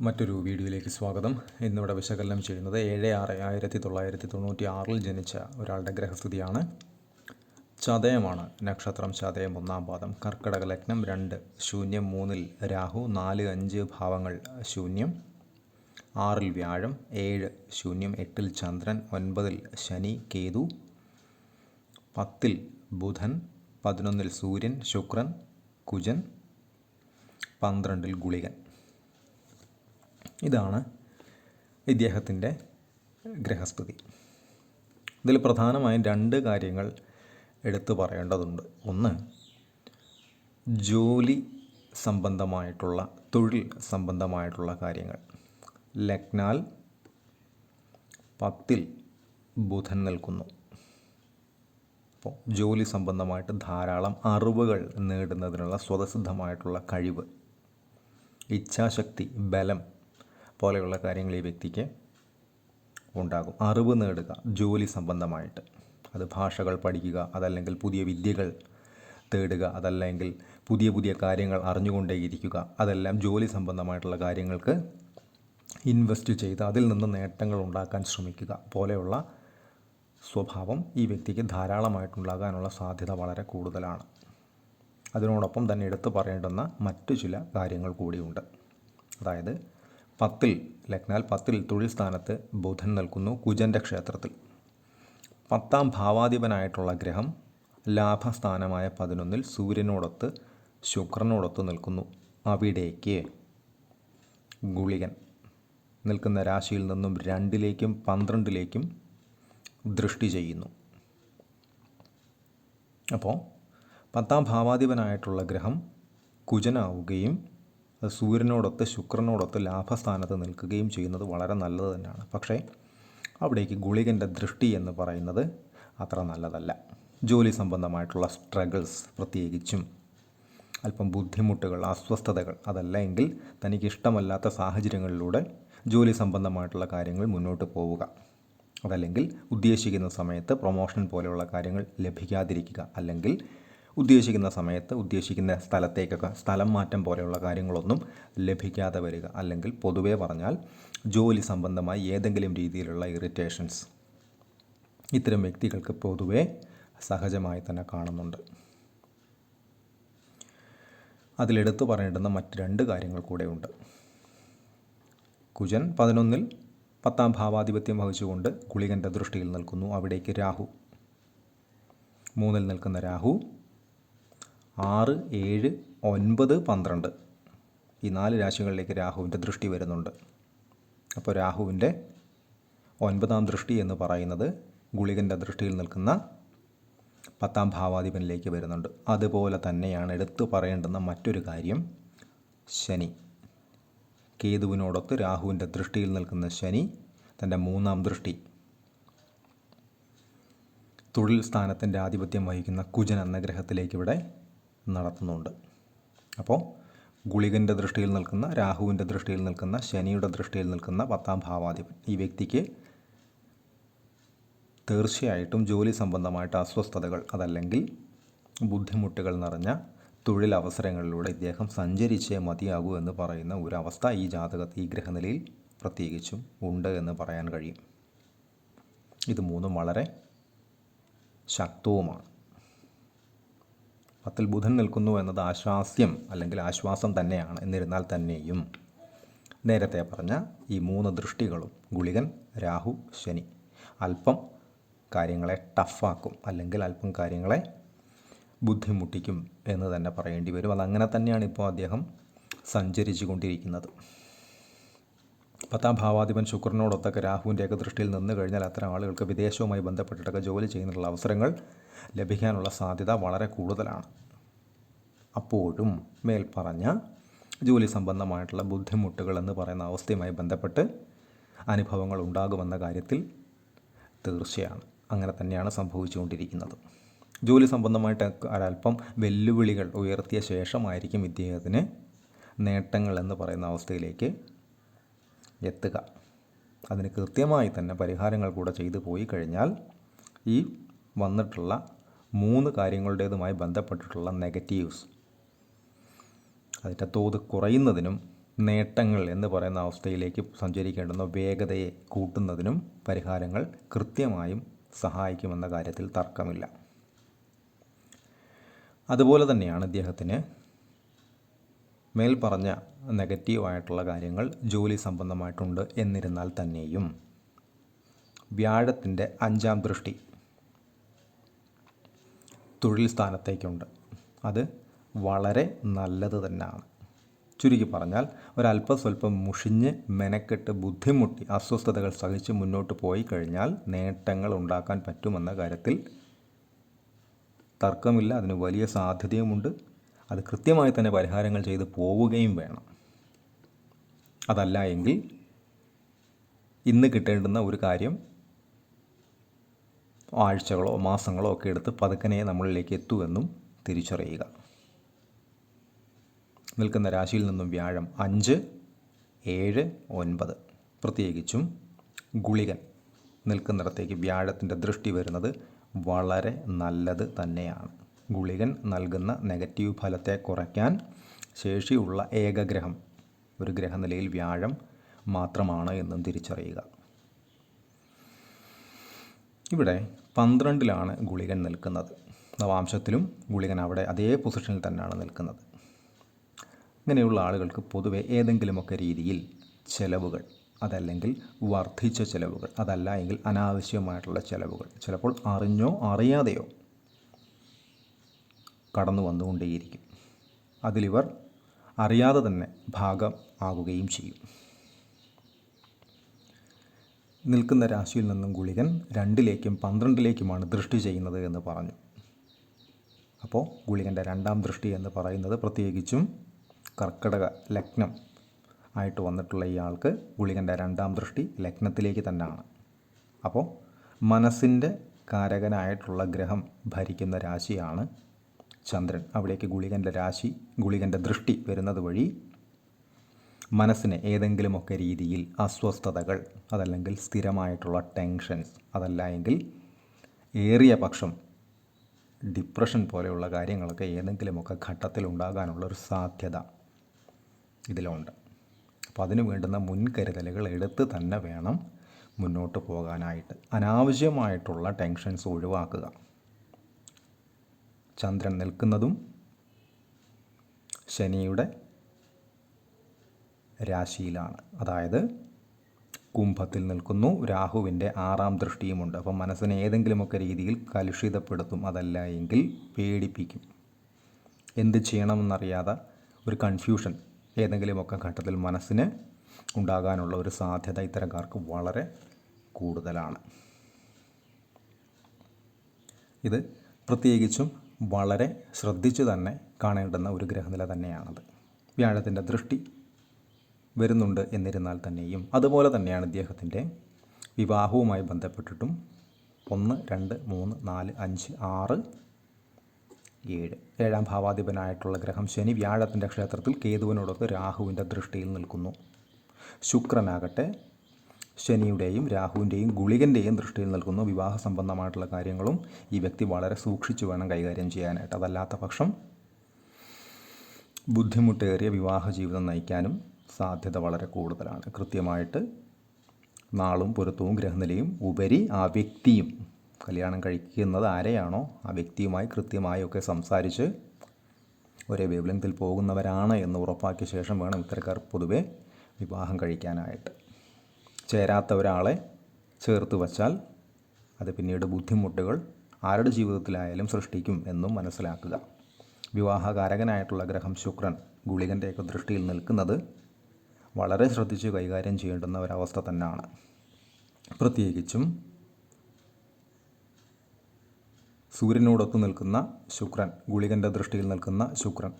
മറ്റൊരു വീഡിയോയിലേക്ക് സ്വാഗതം. ഇന്നിവിടെ വിശകലനം ചെയ്യുന്നത് ഏഴ് ആറ് ആയിരത്തി തൊള്ളായിരത്തി തൊണ്ണൂറ്റി ആറിൽ ജനിച്ച ഒരാളുടെ ഗ്രഹസ്ഥിതിയാണ്. ചതയമാണ് നക്ഷത്രം ചതയം ഒന്നാം പാദം. കർക്കിടക ലഗ്നം രണ്ട് ശൂന്യം മൂന്നിൽ രാഹു നാല് അഞ്ച് ഭാവങ്ങൾ ശൂന്യം ആറിൽ വ്യാഴം ഏഴ് ശൂന്യം എട്ടിൽ ചന്ദ്രൻ ഒൻപതിൽ ശനി കേതു പത്തിൽ ബുധൻ പതിനൊന്നിൽ സൂര്യൻ ശുക്രൻ കുജൻ പന്ത്രണ്ടിൽ ഗുളികൻ. ഇതാണ് ഇദ്ദേഹത്തിന്റെ ഗ്രഹസ്ഥിതി ഇതിൽ പ്രധാനമായും രണ്ട് കാര്യങ്ങൾ എടുത്തു പറയേണ്ടതുണ്ട്. ഒന്ന് ജോലി സംബന്ധമായിട്ടുള്ള തൊഴിൽ സംബന്ധമായിട്ടുള്ള കാര്യങ്ങൾ. ലഗ്നാൽ പത്തിൽ ബുധൻ നിൽക്കുന്നു. അപ്പോൾ ജോലി സംബന്ധമായിട്ട് ധാരാളം അറിവുകൾ നേടുന്നതിനുള്ള സ്വതസിദ്ധമായിട്ടുള്ള കഴിവ് ഇച്ഛാശക്തി ബലം പോലെയുള്ള കാര്യങ്ങൾ ഈ വ്യക്തിക്ക് ഉണ്ടാകും. അറിവ് നേടുക ജോലി സംബന്ധമായിട്ട്. അത് ഭാഷകൾ പഠിക്കുക അതല്ലെങ്കിൽ പുതിയ വിദ്യകൾ തേടുക അതല്ലെങ്കിൽ പുതിയ പുതിയ കാര്യങ്ങൾ അറിഞ്ഞുകൊണ്ടേയിരിക്കുക. അതെല്ലാം ജോലി സംബന്ധമായിട്ടുള്ള കാര്യങ്ങൾക്ക് ഇൻവെസ്റ്റ് ചെയ്ത് അതിൽ നിന്ന് നേട്ടങ്ങൾ ഉണ്ടാക്കാൻ ശ്രമിക്കുക. പോലെയുള്ള സ്വഭാവം ഈ വ്യക്തിക്ക് ധാരാളമായിട്ടുണ്ടാകാനുള്ള സാധ്യത വളരെ കൂടുതലാണ്. അതിനോടൊപ്പം തന്നെ എടുത്തു പറയേണ്ടുന്ന മറ്റു ചില കാര്യങ്ങൾ കൂടിയുണ്ട്. അതായത് പത്തിൽ ലഗ്നാൽ പത്തിൽ തൊഴിൽ സ്ഥാനത്ത് ബുധൻ നിൽക്കുന്നു കുജന്റെ ക്ഷേത്രത്തിൽ. പത്താം ഭാവാധിപനായിട്ടുള്ള ഗ്രഹം ലാഭസ്ഥാനമായ പതിനൊന്നിൽ സൂര്യനോടൊത്ത് ശുക്രനോടൊത്ത് നിൽക്കുന്നു. അവിടേക്ക് ഗുളികൻ. നിൽക്കുന്ന രാശിയിൽ നിന്നും രണ്ടിലേക്കും പന്ത്രണ്ടിലേക്കും ദൃഷ്ടി ചെയ്യുന്നു. അപ്പോൾ പത്താം ഭാവാധിപനായിട്ടുള്ള ഗ്രഹം കുജനാവുകയും സൂര്യനോടൊത്ത് ശുക്രനോടൊത്ത് ലാഭസ്ഥാനത്ത് നിൽക്കുകയും ചെയ്യുന്നത് വളരെ നല്ലത് തന്നെയാണ്. പക്ഷേ അവിടേക്ക് ഗുളികന്റെ ദൃഷ്ടി എന്ന് പറയുന്നത് അത്ര നല്ലതല്ല. ജോലി സംബന്ധമായിട്ടുള്ള സ്ട്രഗിൾസ് പ്രത്യേകിച്ചും അല്പം ബുദ്ധിമുട്ടുകൾ അസ്വസ്ഥതകൾ അതല്ല എങ്കിൽ തനിക്ക് ഇഷ്ടമല്ലാത്ത സാഹചര്യങ്ങളിലൂടെ ജോലി സംബന്ധമായിട്ടുള്ള കാര്യങ്ങൾ മുന്നോട്ട് പോവുക. അതല്ലെങ്കിൽ ഉദ്ദേശിക്കുന്ന സമയത്ത് പ്രൊമോഷൻ പോലെയുള്ള കാര്യങ്ങൾ ലഭിക്കാതിരിക്കുക. അല്ലെങ്കിൽ ഉദ്ദേശിക്കുന്ന സമയത്ത് ഉദ്ദേശിക്കുന്ന സ്ഥലത്തേക്കൊക്കെ സ്ഥലം മാറ്റം പോലെയുള്ള കാര്യങ്ങളൊന്നും ലഭിക്കാതെ വരിക. അല്ലെങ്കിൽ പൊതുവേ പറഞ്ഞാൽ ജോലി സംബന്ധമായി ഏതെങ്കിലും രീതിയിലുള്ള ഇറിറ്റേഷൻസ് ഇത്തരം വ്യക്തികൾക്ക് പൊതുവേ സഹജമായി തന്നെ കാണുന്നുണ്ട്. അതിലെടുത്തു പറയേണ്ടുന്ന മറ്റ് രണ്ട് കാര്യങ്ങൾ കൂടെയുണ്ട് കുജൻ പതിനൊന്നിൽ പത്താം ഭാവാധിപത്യം വഹിച്ചുകൊണ്ട് ഗുളികന്റെ ദൃഷ്ടിയിൽ നിൽക്കുന്നു. അവിടേക്ക് രാഹു. മൂന്നിൽ നിൽക്കുന്ന രാഹു ആറ് ഏഴ് ഒൻപത് പന്ത്രണ്ട്. ഈ നാല് രാശികളിലേക്ക് രാഹുവിന്റെ ദൃഷ്ടി വരുന്നുണ്ട്. അപ്പോൾ രാഹുവിന്റെ ഒൻപതാം ദൃഷ്ടി എന്ന് പറയുന്നത് ഗുളികന്റെ ദൃഷ്ടിയിൽ നിൽക്കുന്ന പത്താം ഭാവാധിപനിലേക്ക് വരുന്നുണ്ട്. അതുപോലെ തന്നെയാണ് എടുത്തു പറയേണ്ടുന്ന മറ്റൊരു കാര്യം ശനി. കേതുവിനോടൊത്ത് രാഹുവിന്റെ ദൃഷ്ടിയിൽ നിൽക്കുന്ന ശനി തന്റെ മൂന്നാം ദൃഷ്ടി. തൊഴിൽ സ്ഥാനത്തിന്റെ ആധിപത്യം വഹിക്കുന്ന കുജൻ എന്ന ഗ്രഹത്തിലേക്ക് ഇവിടെ നടത്തുന്നുണ്ട്. അപ്പോൾ ഗുളികന്റെ ദൃഷ്ടിയിൽ നിൽക്കുന്ന രാഹുവിന്റെ ദൃഷ്ടിയിൽ നിൽക്കുന്ന ശനിയുടെ ദൃഷ്ടിയിൽ നിൽക്കുന്ന പത്താം ഭാവാധിപൻ ഈ വ്യക്തിക്ക് തീർച്ചയായിട്ടും ജോലി സംബന്ധമായിട്ട് അസ്വസ്ഥതകൾ അതല്ലെങ്കിൽ ബുദ്ധിമുട്ടുകൾ നിറഞ്ഞ തൊഴിലവസരങ്ങളിലൂടെ ഇദ്ദേഹം സഞ്ചരിച്ചേ മതിയാകൂ എന്ന് പറയുന്ന ഒരവസ്ഥ ഈ ജാതക ഈ ഗ്രഹനിലയിൽ പ്രത്യേകിച്ചും ഉണ്ട് എന്ന് പറയാൻ കഴിയും. ഇത് മൂന്നും വളരെ ശക്തവുമാണ്. പത്തിൽ ബുധൻ നിൽക്കുന്നു എന്നത് ആശ്വാസ്യം അല്ലെങ്കിൽ ആശ്വാസം തന്നെയാണ്. എന്നിരുന്നാൽ തന്നെയും. നേരത്തെ പറഞ്ഞ ഈ മൂന്ന് ദൃഷ്ടികളും ഗുളികൻ രാഹു ശനി. അല്പം കാര്യങ്ങളെ ടഫാക്കും അല്ലെങ്കിൽ അല്പം കാര്യങ്ങളെ ബുദ്ധിമുട്ടിക്കും എന്ന് തന്നെ പറയേണ്ടി വരും. അതങ്ങനെ തന്നെയാണ് ഇപ്പോൾ അദ്ദേഹം സഞ്ചരിച്ചു കൊണ്ടിരിക്കുന്നത്. പത്താം ഭാവാധിപൻ ശുക്രനോടൊത്തൊക്കെ രാഹുവിന്റെയൊക്കെ ദൃഷ്ടിയിൽ നിന്ന് കഴിഞ്ഞാൽ അത്തരം ആളുകൾക്ക് വിദേശവുമായി ബന്ധപ്പെട്ടിട്ടൊക്കെ ജോലി ചെയ്യുന്നതിനുള്ള അവസരങ്ങൾ ലഭിക്കാനുള്ള സാധ്യത വളരെ കൂടുതലാണ്. അപ്പോഴും മേൽപ്പറഞ്ഞ ജോലി സംബന്ധമായിട്ടുള്ള ബുദ്ധിമുട്ടുകൾ എന്ന് പറയുന്ന അവസ്ഥയുമായി ബന്ധപ്പെട്ട് അനുഭവങ്ങൾ ഉണ്ടാകുമെന്ന കാര്യത്തിൽ തീർച്ചയാണ്. അങ്ങനെ തന്നെയാണ് സംഭവിച്ചുകൊണ്ടിരിക്കുന്നത്. ജോലി സംബന്ധമായിട്ട് ഒരല്പം വെല്ലുവിളികൾ ഉയർത്തിയ ശേഷമായിരിക്കും ഇദ്ദേഹത്തിന് നേട്ടങ്ങൾ എന്ന് പറയുന്ന അവസ്ഥയിലേക്ക് എത്തുക. അതിന് കൃത്യമായി തന്നെ പരിഹാരങ്ങൾ കൂടെ ചെയ്തു പോയി കഴിഞ്ഞാൽ ഈ വന്നിട്ടുള്ള മൂന്ന് കാര്യങ്ങളുടേതുമായി ബന്ധപ്പെട്ടിട്ടുള്ള നെഗറ്റീവ്സ് അതിന്റെ തോത് കുറയുന്നതിനും നേട്ടങ്ങൾ എന്ന് പറയുന്ന അവസ്ഥയിലേക്ക് സഞ്ചരിക്കേണ്ടുന്ന വേഗതയെ കൂട്ടുന്നതിനും പരിഹാരങ്ങൾ കൃത്യമായും സഹായിക്കുമെന്ന കാര്യത്തിൽ തർക്കമില്ല. അതുപോലെ തന്നെയാണ് ഇദ്ദേഹത്തിന് മേൽ പറഞ്ഞ നെഗറ്റീവായിട്ടുള്ള കാര്യങ്ങൾ ജോലി സംബന്ധമായിട്ടുണ്ട് എന്നിരുന്നാൽ തന്നെയും. വ്യാഴത്തിന്റെ അഞ്ചാം ദൃഷ്ടി. തൊഴിൽ സ്ഥാനത്തേക്കുണ്ട്. അത് വളരെ നല്ലത് തന്നെയാണ്. ചുരുക്കി പറഞ്ഞാൽ ഒരല്പം സ്വല്പം മുഷിഞ്ഞ് മെനക്കെട്ട് ബുദ്ധിമുട്ടി അസ്വസ്ഥതകൾ സഹിച്ച് മുന്നോട്ട് പോയി കഴിഞ്ഞാൽ നേട്ടങ്ങൾ ഉണ്ടാക്കാൻ പറ്റുമെന്ന കാര്യത്തിൽ തർക്കമില്ല. അതിന് വലിയ സാധ്യതയുമുണ്ട്. അത് കൃത്യമായി തന്നെ പരിഹാരങ്ങൾ ചെയ്ത് പോവുകയും വേണം. അതല്ല എങ്കിൽ ഇന്ന് കിട്ടേണ്ടുന്ന ഒരു കാര്യം ആഴ്ചകളോ മാസങ്ങളോ ഒക്കെ എടുത്ത് പതുക്കനെ നമ്മളിലേക്ക് എത്തുമെന്നും തിരിച്ചറിയുക. നിൽക്കുന്ന രാശിയിൽ നിന്നും വ്യാഴം അഞ്ച് ഏഴ് ഒൻപത്. പ്രത്യേകിച്ചും ഗുളികൻ നിൽക്കുന്നിടത്തേക്ക് വ്യാഴത്തിന്റെ ദൃഷ്ടി വരുന്നത് വളരെ നല്ലത് തന്നെയാണ്. ഗുളികൻ നൽകുന്ന നെഗറ്റീവ് ഫലത്തെ കുറയ്ക്കാൻ ശേഷിയുള്ള ഏകഗ്രഹം ഒരു ഗ്രഹനിലയിൽ വ്യാഴം മാത്രമാണ് എന്നും തിരിച്ചറിയുക. ഇവിടെ പന്ത്രണ്ടിലാണ് ഗുളികൻ നിൽക്കുന്നത്. നവാംശത്തിലും ഗുളികൻ അവിടെ അതേ പൊസിഷനിൽ തന്നെയാണ് നിൽക്കുന്നത്. ഇങ്ങനെയുള്ള ആളുകൾക്ക് പൊതുവെ ഏതെങ്കിലുമൊക്കെ രീതിയിൽ ചെലവുകൾ അതല്ലെങ്കിൽ വർദ്ധിച്ച ചെലവുകൾ അതല്ല എങ്കിൽ അനാവശ്യമായിട്ടുള്ള ചെലവുകൾ ചിലപ്പോൾ അറിഞ്ഞോ അറിയാതെയോ കടന്നു വന്നുകൊണ്ടേയിരിക്കും. അതിലിവർ അറിയാതെ തന്നെ ഭാഗം ആകുകയും ചെയ്യും. നിൽക്കുന്ന രാശിയിൽ നിന്നും ഗുളികൻ രണ്ടിലേക്കും പന്ത്രണ്ടിലേക്കുമാണ് ദൃഷ്ടി ചെയ്യുന്നത് എന്ന് പറഞ്ഞു. അപ്പോൾ ഗുളികന്റെ രണ്ടാം ദൃഷ്ടി എന്ന് പറയുന്നത് പ്രത്യേകിച്ചും കർക്കടക ലഗ്നം ആയിട്ട് വന്നിട്ടുള്ള ഇയാൾക്ക് ഗുളികന്റെ രണ്ടാം ദൃഷ്ടി ലഗ്നത്തിലേക്ക് തന്നെയാണ്. അപ്പോൾ മനസ്സിന്റെ കാരകനായിട്ടുള്ള ഗ്രഹം ഭരിക്കുന്ന രാശിയാണ് ചന്ദ്രൻ. അവിടേക്ക് ഗുളികന്റെ രാശി ഗുളികന്റെ ദൃഷ്ടി വരുന്നത് വഴി മനസ്സിന് ഏതെങ്കിലുമൊക്കെ രീതിയിൽ അസ്വസ്ഥതകൾ അതല്ലെങ്കിൽ സ്ഥിരമായിട്ടുള്ള ടെൻഷൻസ് അതല്ല എങ്കിൽ ഏറിയ പക്ഷം ഡിപ്രഷൻ പോലെയുള്ള കാര്യങ്ങളൊക്കെ ഏതെങ്കിലുമൊക്കെ ഒരു സാധ്യത ഇതിലുണ്ട്. അപ്പോൾ അതിന് വേണ്ടുന്ന മുൻകരുതലുകൾ എടുത്ത് തന്നെ വേണം മുന്നോട്ട് പോകാനായിട്ട്. അനാവശ്യമായിട്ടുള്ള ടെൻഷൻസ് ഒഴിവാക്കുക. ചന്ദ്രൻ നിൽക്കുന്നതും ശനിയുടെ രാശിയിലാണ്. അതായത് കുംഭത്തിൽ നിൽക്കുന്നു രാഹുവിന്റെ ആറാം ദൃഷ്ടിയുമുണ്ട്. അപ്പം മനസ്സിനെ ഏതെങ്കിലുമൊക്കെ രീതിയിൽ കലുഷിതപ്പെടുത്തും അതല്ല എങ്കിൽ പേടിപ്പിക്കും. എന്ത് ചെയ്യണമെന്നറിയാതെ ഒരു കൺഫ്യൂഷൻ ഏതെങ്കിലുമൊക്കെ ഘട്ടത്തിൽ മനസ്സിന് ഉണ്ടാകാനുള്ള ഒരു സാധ്യത ഇത്തരക്കാർക്ക് വളരെ കൂടുതലാണ്. ഇത് പ്രത്യേകിച്ചും വളരെ ശ്രദ്ധിച്ചു തന്നെ കാണേണ്ടുന്ന ഒരു ഗ്രഹനില തന്നെയാണത്. വ്യാഴത്തിന്റെ ദൃഷ്ടി വരുന്നുണ്ട് എന്നിരുന്നാൽ തന്നെയും. അതുപോലെ തന്നെയാണ് ഇദ്ദേഹത്തിന്റെ വിവാഹവുമായി ബന്ധപ്പെട്ടിട്ടും ഒന്ന് രണ്ട് മൂന്ന് നാല് അഞ്ച് ആറ് ഏഴ്. ഏഴാം ഭാവാധിപനായിട്ടുള്ള ഗ്രഹം ശനി വ്യാഴത്തിന്റെ ക്ഷേത്രത്തിൽ കേതുവിനോടൊത്ത് രാഹുവിന്റെ ദൃഷ്ടിയിൽ നിൽക്കുന്നു. ശുക്രനാകട്ടെ ശനിയുടെയും രാഹുവിന്റെയും ഗുളികന്റെയും ദൃഷ്ടിയിൽ നിൽക്കുന്നു. വിവാഹ സംബന്ധമായിട്ടുള്ള കാര്യങ്ങളും ഈ വ്യക്തി വളരെ സൂക്ഷിച്ചു വേണം കൈകാര്യം ചെയ്യാനായിട്ട്. അതല്ലാത്ത പക്ഷം ബുദ്ധിമുട്ടേറിയ വിവാഹ ജീവിതം നയിക്കാനും സാധ്യത വളരെ കൂടുതലാണ്. കൃത്യമായിട്ട് നാളും പൊരുത്തവും ഗ്രഹനിലയും ഉപരി ആ വ്യക്തിയും കല്യാണം കഴിക്കുന്നത് ആരെയാണോ ആ വ്യക്തിയുമായി കൃത്യമായി ഒക്കെ സംസാരിച്ച് ഒരേ വേവലിംഗത്തിൽ പോകുന്നവരാണ് എന്ന് ഉറപ്പാക്കിയ ശേഷം വേണം ഇത്തരക്കാർ പൊതുവെ വിവാഹം കഴിക്കാനായിട്ട്. ചേരാത്ത ഒരാളെ ചേർത്ത് വച്ചാൽ അത് പിന്നീട് ബുദ്ധിമുട്ടുകൾ ആരുടെ ജീവിതത്തിലായാലും സൃഷ്ടിക്കും എന്നും മനസ്സിലാക്കുക. വിവാഹകാരകനായിട്ടുള്ള ഗ്രഹം ശുക്രൻ ഗുളികന്റെയൊക്കെ ദൃഷ്ടിയിൽ നിൽക്കുന്നത് വളരെ ശ്രദ്ധിച്ച് കൈകാര്യം ചെയ്യേണ്ടുന്ന ഒരവസ്ഥ തന്നെയാണ്. പ്രത്യേകിച്ചും സൂര്യനോടൊത്ത് നിൽക്കുന്ന ശുക്രൻ ഗുളികന്റെ ദൃഷ്ടിയിൽ നിൽക്കുന്ന ശുക്രൻ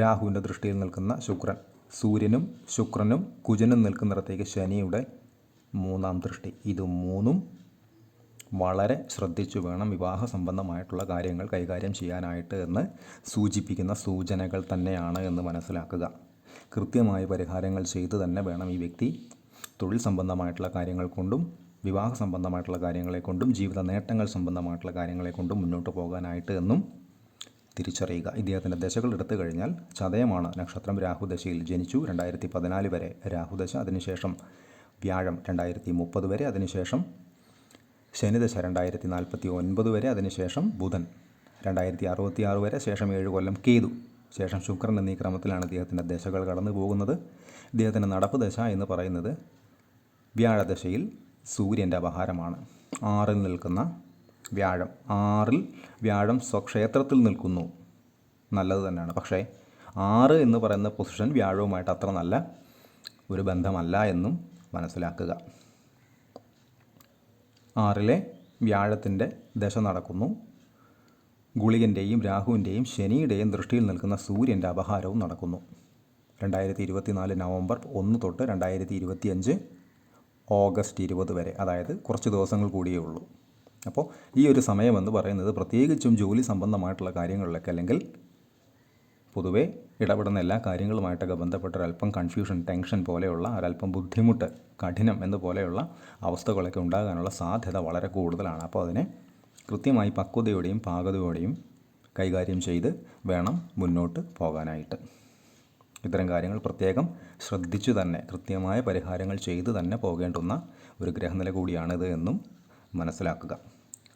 രാഹുവിന്റെ ദൃഷ്ടിയിൽ നിൽക്കുന്ന ശുക്രൻ സൂര്യനും ശുക്രനും കുജനും നിൽക്കുന്നിടത്തേക്ക് ശനിയുടെ മൂന്നാം ദൃഷ്ടി. ഇത് മൂന്നും വളരെ ശ്രദ്ധിച്ചു വേണം വിവാഹ സംബന്ധമായിട്ടുള്ള കാര്യങ്ങൾ കൈകാര്യം ചെയ്യാനായിട്ട് എന്ന് സൂചിപ്പിക്കുന്ന സൂചനകൾ തന്നെയാണ് എന്ന് മനസ്സിലാക്കുക. കൃത്യമായ പരിഹാരങ്ങൾ ചെയ്തു തന്നെ വേണം ഈ വ്യക്തി തൊഴിൽ സംബന്ധമായിട്ടുള്ള കാര്യങ്ങൾ കൊണ്ടും വിവാഹ സംബന്ധമായിട്ടുള്ള കാര്യങ്ങളെ കൊണ്ടും ജീവിത നേട്ടങ്ങൾ സംബന്ധമായിട്ടുള്ള കാര്യങ്ങളെ കൊണ്ടും മുന്നോട്ട് പോകാനായിട്ട് എന്നും തിരിച്ചറിയുക. ഇദ്ദേഹത്തിന്റെ ദശകൾ എടുത്തു കഴിഞ്ഞാൽ ചതയമാണ് നക്ഷത്രം രാഹുദശയിൽ ജനിച്ചു. രണ്ടായിരത്തി പതിനാല് വരെ രാഹുദശ. അതിനുശേഷം വ്യാഴം രണ്ടായിരത്തി മുപ്പത് വരെ അതിനുശേഷം ശനിദശ രണ്ടായിരത്തി നാൽപ്പത്തി ഒൻപത് വരെ അതിനുശേഷം ബുധൻ രണ്ടായിരത്തി അറുപത്തി ആറ് വരെ ശേഷം ഏഴ് കൊല്ലം കേതു. ശേഷം ശുക്രൻ എന്നീ ക്രമത്തിലാണ് ഇദ്ദേഹത്തിന്റെ ദശകൾ കടന്നു പോകുന്നത്. ഇദ്ദേഹത്തിന്റെ നടപ്പ് ദശ എന്ന് പറയുന്നത് വ്യാഴദശയിൽ സൂര്യന്റെ അപഹാരമാണ്. ആറിൽ നിൽക്കുന്ന വ്യാഴം. ആറിൽ വ്യാഴം സ്വക്ഷേത്രത്തിൽ നിൽക്കുന്നു. നല്ലത് തന്നെയാണ്. പക്ഷേ ആറ് എന്ന് പറയുന്ന പൊസിഷൻ വ്യാഴവുമായിട്ട് അത്ര നല്ല ഒരു ബന്ധമല്ല എന്നും മനസ്സിലാക്കുക. ആറിലെ വ്യാഴത്തിന്റെ ദശ നടക്കുന്നു. ഗുളികന്റെയും രാഹുവിന്റെയും ശനിയുടെയും ദൃഷ്ടിയിൽ നിൽക്കുന്ന സൂര്യന്റെ അപഹാരവും നടക്കുന്നു. രണ്ടായിരത്തി ഇരുപത്തിനാല് നവംബർ ഒന്ന് തൊട്ട് രണ്ടായിരത്തി ഇരുപത്തിയഞ്ച് ഓഗസ്റ്റ് ഇരുപത് വരെ അതായത് കുറച്ച് ദിവസങ്ങൾ കൂടിയേ ഉള്ളൂ. അപ്പോൾ ഈ ഒരു സമയമെന്ന് പറയുന്നത് പ്രത്യേകിച്ചും ജോലി സംബന്ധമായിട്ടുള്ള കാര്യങ്ങളിലൊക്കെ അല്ലെങ്കിൽ പൊതുവേ ഇടപെടുന്ന എല്ലാ കാര്യങ്ങളുമായിട്ടൊക്കെ ബന്ധപ്പെട്ട ഒരല്പം കൺഫ്യൂഷൻ ടെൻഷൻ പോലെയുള്ള ഒരല്പം ബുദ്ധിമുട്ട് കഠിനം എന്ന് പോലെയുള്ള അവസ്ഥകളൊക്കെ ഉണ്ടാകാനുള്ള സാധ്യത വളരെ കൂടുതലാണ്. അപ്പോൾ അതിനെ കൃത്യമായി പക്വതയോടെയും പാകതയോടെയും കൈകാര്യം ചെയ്ത് വേണം മുന്നോട്ട് പോകാനായിട്ട്. ഇത്തരം കാര്യങ്ങൾ പ്രത്യേകം ശ്രദ്ധിച്ചു തന്നെ കൃത്യമായ പരിഹാരങ്ങൾ ചെയ്തു തന്നെ പോകേണ്ടുന്ന ഒരു ഗ്രഹനില കൂടിയാണിത് എന്നും മനസ്സിലാക്കുക.